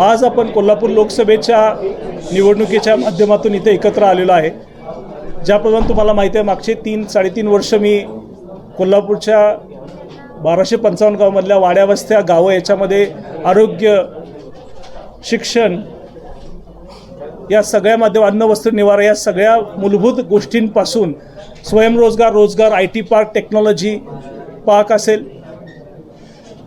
आज आपण कोल्हापूर लोकसभेच्या निवडणुकीच्या माध्यमातून इथे एकत्र आलेलो आहे. ज्याप्रमाणे तुम्हाला माहिती आहे मागचे तीन साडेतीन वर्ष मी कोल्हापूरच्या बाराशे पंचावन्न गावामधल्या वाड्यावस्त्या गावं याच्यामध्ये आरोग्य शिक्षण या सगळ्या माध्यम अन्न वस्त्र निवारा या सगळ्या मूलभूत गोष्टींपासून स्वयंरोजगार रोजगार I T park technology park असेल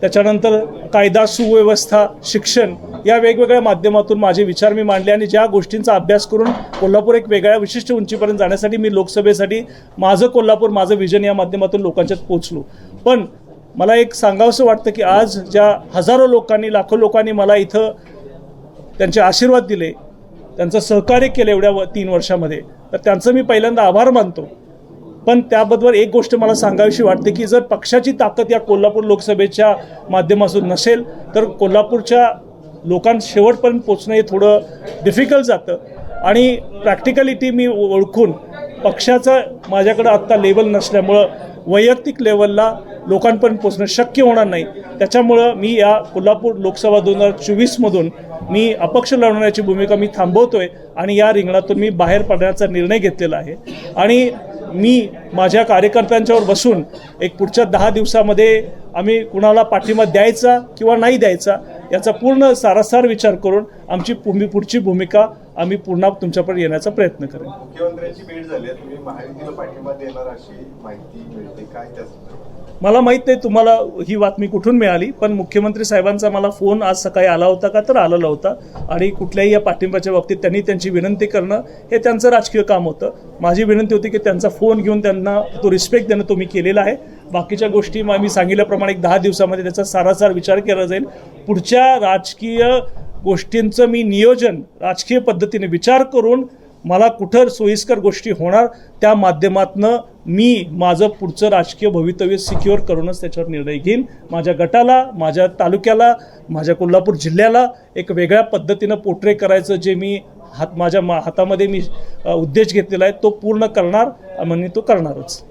त्याच्यानंतर कायदा सुव्यवस्था शिक्षण या वेगवेगळ्या माध्यमातून माझे विचार मी मांडले आणि ज्या गोष्टींचा अभ्यास करून कोल्हापूर एक वेगळ्या विशिष्ट उंचीपर्यंत जाण्यासाठी मी लोकसभेसाठी माझं कोल्हापूर माझं विजन या माध्यमातून लोकांच्यात पोचलो पण मला एक सांगावंसं वाटतं की आज ज्या हजारो लोकांनी लाखो लोकांनी मला इथं त्यांचे आशीर्वाद दिले त्यांचं सहकार्य केलं एवढ्या व तीन वर्षामध्ये तर त्यांचं मी पहिल्यांदा आभार मानतो. पण त्याबद्दल एक गोष्ट मला सांगावीशी वाटते की जर पक्षाची ताकद या कोल्हापूर लोकसभेच्या माध्यमातून नसेल तर कोल्हापूरच्या लोकांना शेवटपर्यंत पोचणं हे थोडं डिफिकल्ट जातं. आणि प्रॅक्टिकलिटी मी ओळखून पक्षाचं माझ्याकडं आत्ता लेवल नसल्यामुळं वैयक्तिक लेवलला लोकांपर्यंत पोचणं शक्य होणार नाही. त्याच्यामुळं मी या कोल्हापूर लोकसभा दोन हजार चोवीसमधून मी अपक्ष लढवण्याची भूमिका मी थांबवतोय आणि या रिंगणातून मी बाहेर पडण्याचा निर्णय घेतलेला आहे. आणि मी माझ्या कार्यकर्त्यांच्यावर बसून एक पुढच्या दहा दिवसामध्ये आम्ही कुणाला पाठिंबा द्यायचा किंवा नाही द्यायचा याचा पूर्ण सारासार विचार करून आमची भूमी पुढची भूमिका आम्ही पुन्हा तुमच्याकडे येण्याचा प्रयत्न करेन. मुख्यमंत्र्यांची भेट झाली तुम्ही महायुतीला पाठिंबा देणार अशी माहिती मिळते काय त्या मला माहीत नाही तुम्हाला ही बातमी कुठून मिळाली पण मुख्यमंत्री साहेबांचा मला फोन आज सकाळी आला होता का तर आलेला होता. आणि कुठल्याही या पाठिंब्याच्या बाबतीत त्यांनी त्यांची विनंती करणं हे त्यांचं राजकीय काम होतं. माझी विनंती होती की त्यांचा फोन घेऊन त्यांना तो रिस्पेक्ट देणं तो मी केलेला आहे. बाकीच्या गोष्टी मग मी सांगितल्याप्रमाणे एक दहा दिवसामध्ये त्याचा सारासार विचार केला जाईल. पुढच्या राजकीय गोष्टींचं मी नियोजन राजकीय पद्धतीने विचार करून मला कुठं सोयीस्कर गोष्टी होणार त्या माध्यमातनं मी माझं पुढचं राजकीय भवितव्य सिक्युअर करूनच त्याच्यावर निर्णय घेईन. माझ्या गटाला माझ्या तालुक्याला माझ्या कोल्हापूर जिल्ह्याला एक वेगळ्या पद्धतीनं पोट्रे करायचं जे मी हात माझ्या मा हातामध्ये मी उद्देश घेतलेला आहे तो पूर्ण करणार आणि तो करणारच.